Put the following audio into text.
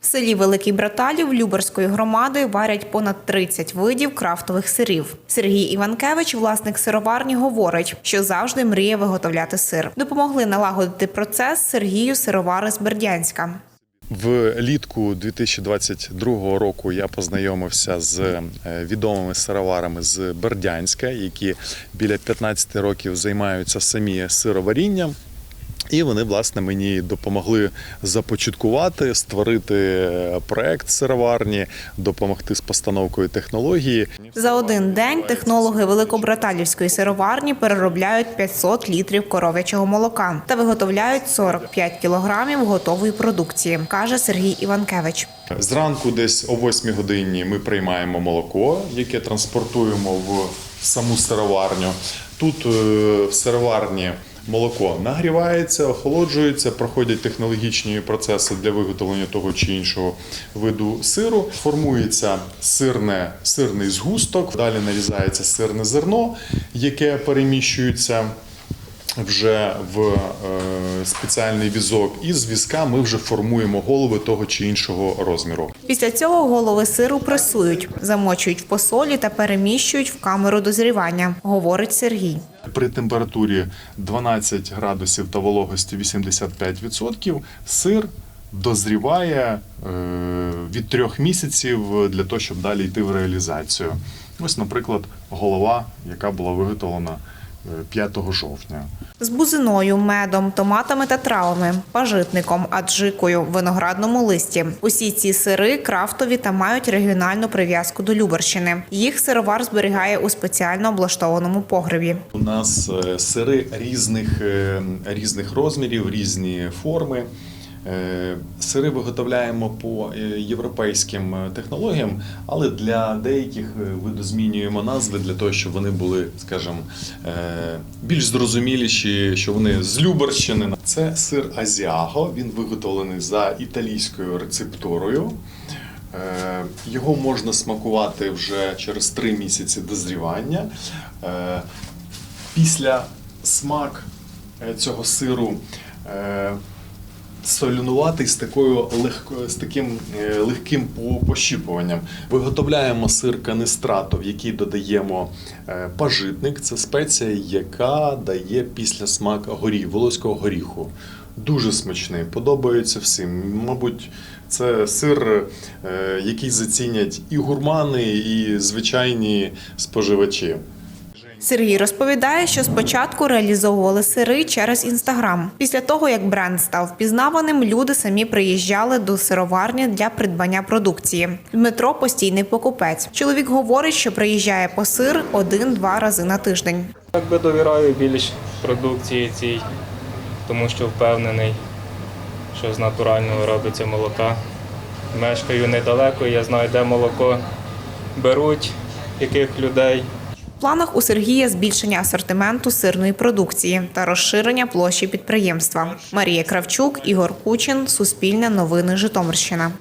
В селі Великий Браталів Люберської громади варять понад 30 видів крафтових сирів. Сергій Іванкевич, власник сироварні, говорить, що завжди мріє виготовляти сир. Допомогли налагодити процес Сергію сировари з Бердянська. Влітку 2022 року я познайомився з е, відомими сироварами з Бердянська, які біля 15 років займаються самі сироварінням. І вони, власне, мені допомогли започаткувати, створити проект сироварні, допомогти з постановкою технології. За один день технологи Великобраталівської сироварні переробляють 500 літрів коров'ячого молока та виготовляють 45 кілограмів готової продукції, каже Сергій Іванкевич. Зранку, десь о 8 годині, ми приймаємо молоко, яке транспортуємо в саму сироварню. Тут е, в сироварні молоко нагрівається, охолоджується, проходять технологічні процеси для виготовлення того чи іншого виду сиру. Формується сирне, сирний згусток, далі нарізається сирне зерно, яке переміщується вже в е, спеціальний візок, і з візка ми вже формуємо голови того чи іншого розміру. Після цього голови сиру пресують, замочують в посолі та переміщують в камеру дозрівання, говорить Сергій. При температурі 12 градусів та вологості 85% сир дозріває е, від трьох місяців для того, щоб далі йти в реалізацію. Ось, наприклад, голова, яка була виготовлена е, 5 жовтня. З бузиною, медом, томатами та травами, пажитником, аджикою, виноградному листі. Усі ці сири крафтові та мають регіональну прив'язку до Люберщини. Їх сировар зберігає у спеціально облаштованому погребі. У нас е, сири різних, е, різних розмірів, різні форми. Е, Сири виготовляємо по е, європейським е, технологіям, але для деяких видозмінюємо назви для того, щоб вони були, скажімо, більш зрозуміліші, що вони з Любарщини. Це сир Азіаго. Він виготовлений за італійською рецептурою. Його можна смакувати вже через три місяці дозрівання. Після смак цього сиру солюнуватий з такою легко, з таким е, легким по- пощіпуванням. Виготовляємо сир канистрато, в який додаємо е, пажитник. Це спеція, яка дає після смак горіх, волоського горіху. Дуже смачний, подобається всім. Мабуть, це сир, е, який зацінять і гурмани, і звичайні споживачі. Сергій розповідає, що спочатку реалізовували сири через інстаграм. Після того, як бренд став впізнаваним, люди самі приїжджали до сироварні для придбання продукції. Дмитро постійний покупець. Чоловік говорить, що приїжджає по сир один-два рази на тиждень. Якби довіряю більш продукції цій, тому що впевнений, що з натурального робиться молока. Мешкаю недалеко, я знаю, де молоко беруть, яких людей. Планах у Сергія збільшення асортименту сирної продукції та розширення площі підприємства. Марія Кравчук, Ігор Кучин, Суспільне новини Житомирщина.